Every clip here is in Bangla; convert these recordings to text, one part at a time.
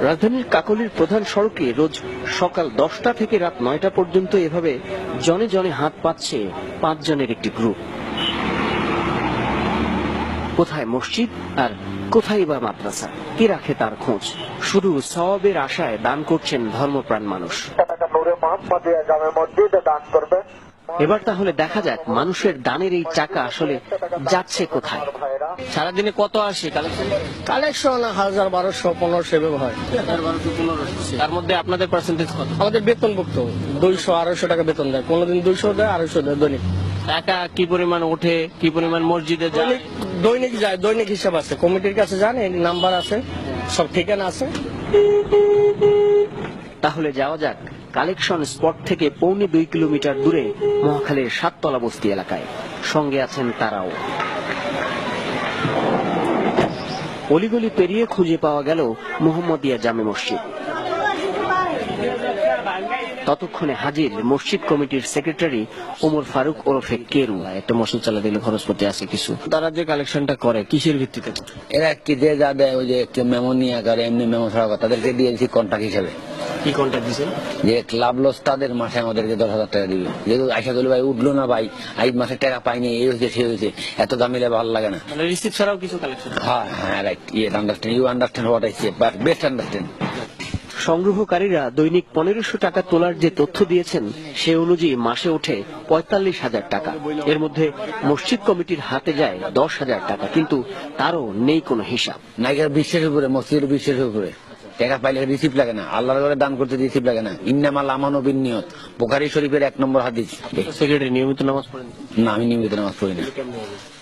রাজধানীর কাকলির প্রধান সড়কে রোজ সকাল দশটা থেকে রাত নয়টা পর্যন্ত এভাবে জনে জনে হাত পাচ্ছে পাঁচজনের একটি গ্রুপ। কোথায় মসজিদ আর কোথায় বা মাদ্রাসা? কে রাখে তার খোঁজ? শুধু সওয়াবের আশায় দান করছেন ধর্মপ্রাণ মানুষ। দান করবে। এবার তাহলে দেখা যাক মানুষের দানের এই টাকা আসলে যাচ্ছে কোথায়। সারাদিনে কত আসে কালেকশন কালেকশন হাজার বারোশো পনেরোশো এভাবে হয়। তার মধ্যে আপনাদের পার্সেন্টেজ কত? আমাদের বেতনভুক্ত। দুইশো আড়াইশো টাকা বেতন দেয়। কোনোদিন দুইশো দেয় আড়াইশো দেয় দৈনিক। টাকা কি পরিমাণ ওঠে কি পরিমাণ মসজিদে যায়? দৈনিক দৈনিক যায় দৈনিক হিসাব আছে। কমিটির কাছে জানে নাম্বার আছে সব ঠিকানা আছে। তাহলে যাওয়া যাক। কালেকশন স্পট থেকে পৌনে দুই কিলোমিটার দূরে মহাখালীর সাততলা বস্তি এলাকায়। সঙ্গে আছেন তারাও। অলিগলি পেরিয়ে খুঁজে পাওয়া গেল মোহাম্মদিয়া জামে মসজিদ। ততক্ষণে হাজির মসজিদ কমিটির সেক্রেটারি ওমর ফারুক ওরফে কেরু। একটা মসজিদ চালা দিলে খরচপতি আছে কিছু। তারা যে কালেকশনটা করে কিসের ভিত্তিতে? এরা কি যে যা দেয় ওই যে একটু মেমো নিয়ে করে এমনি মেমো ছাড়া তাদেরকে দিয়েছি কন্ট্রাক্ট হিসেবে। কি কন্ট্যাক্ট যে ক্লাব লস তাদের মাসে আমাদেরকে দশ হাজার টাকা দিবে। যেহেতু আশা করি ভাই উঠল না ভাই মাসে টাকা পাইনি এই হয়েছে সে হয়েছে এত দাম মিলে ভালো লাগে না। মানে রিসিভ ছাড়াও কিছু কালেকশন হ্যাঁ হ্যাঁ right yeah understand you understand what I say but best understand সংগ্রহকারীরা দৈনিক পনেরোশো টাকা তোলার যে তথ্য দিয়েছেন সে অনুযায়ী মাসে ওঠে পঁয়তাল্লিশ হাজার টাকা। এর মধ্যে মসজিদ কমিটির হাতে যায় দশ হাজার টাকা কিন্তু তারও নেই কোনো হিসাব। নাইকার বিশ্বের উপরে মসজিদের বিশ্বের উপরে। টাকা পাইলে রিসিভ লাগে না। আল্লাহর ঘরে দান করতে রিসিভ লাগে না। ইন্নামাল আমানো বিনিয়ত বোখারি শরীফের এক নম্বর হাদিস। সেক্রেটারি নিয়মিত নামাজ পড়েন না আমি নিয়মিত নামাজ পড়ি না।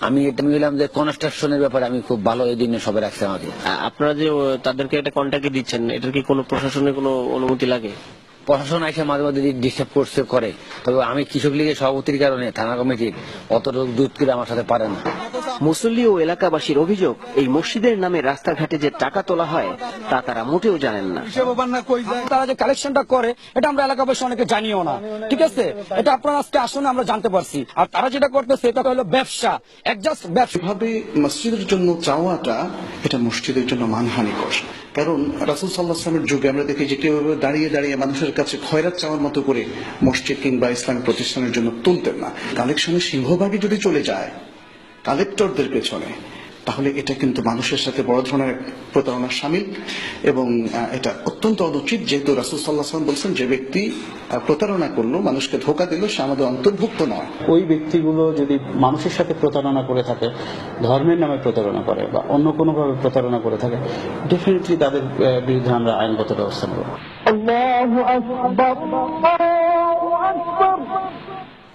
আমি এটা বললাম যে কনস্ট্রাকশনের ব্যাপারে আমি খুব ভালো এই দিনে সবাই রাখছে আমাকে। আপনারা যে তাদেরকে একটা কন্ট্যাক্ট দিচ্ছেন এটার কি কোনো প্রশাসনের কোনো অনুমতি লাগে? প্রশাসন এসে মাঝে মাঝে ডিস্টার্ব করছে করে। তবে আমি কৃষক লীগের সভাপতির কারণে থানা কমিটির অত লোক দুধ করে আমার সাথে পারে না। মুসল্লি ও এলাকাবাসীর অভিযোগ এই মসজিদের নামে রাস্তাঘাটে যে টাকা তোলা হয় তা তারা মোটেও জানেন না। তারা যে কালেকশনটা করে এটা আমরা এলাকাবাসী অনেকে জানিও না। ঠিক আছে? এটা আপনার আজকে আসলে আমরা জানতে পারছি। আর তারা যেটা করতেছে এটা হলো ব্যবসা। একজাস্ট ব্যবসা। মসজিদের জন্য চাওয়াটা এটা মসজিদের জন্য মানহানিকর। কারণ রাসুল সাল্লাহ আসলামের যুগে আমরা দেখি যে কেউ দাঁড়িয়ে দাঁড়িয়ে মানুষের কাছে খয়রাত চাওয়ার মতো করে মসজিদ কিংবা ইসলাম প্রতিষ্ঠানের জন্য তুলতেন না। কালেকশনের সিংহভাগই যদি চলে যায়, কালেক্টরদের পেছনে তাহলে এটা কিন্তু মানুষের সাথে বড় ধরনের প্রতারণার সামিল এবং এটা অত্যন্ত অনুচিত। যেহেতু রাসুল সাল্লাহ আসলাম বলছেন যে ব্যক্তি প্রতারণা করল মানুষকে ধোকা দিল সে আমাদের অন্তর্ভুক্ত নয়। ওই ব্যক্তিগুলো যদি মানুষের সাথে প্রতারণা করে থাকে ধর্মের নামে প্রতারণা করে বা অন্য কোনোভাবে প্রতারণা করে থাকে ডেফিনেটলি তাদের বিরুদ্ধে আমরা আইনগত ব্যবস্থা নেব।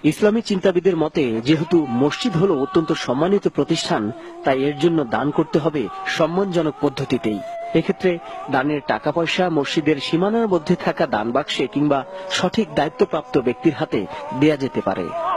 ইসলামী চিন্তাবিদের মতে, যেহেতু মসজিদ হলো অত্যন্ত সম্মানিত প্রতিষ্ঠান, তাই এর জন্য দান করতে হবে সম্মানজনক পদ্ধতিতেই। এক্ষেত্রে দানের টাকা পয়সা মসজিদের সীমানার মধ্যে থাকা দান বাক্সে কিংবা সঠিক দায়িত্বপ্রাপ্ত ব্যক্তির হাতে দেয়া যেতে পারে।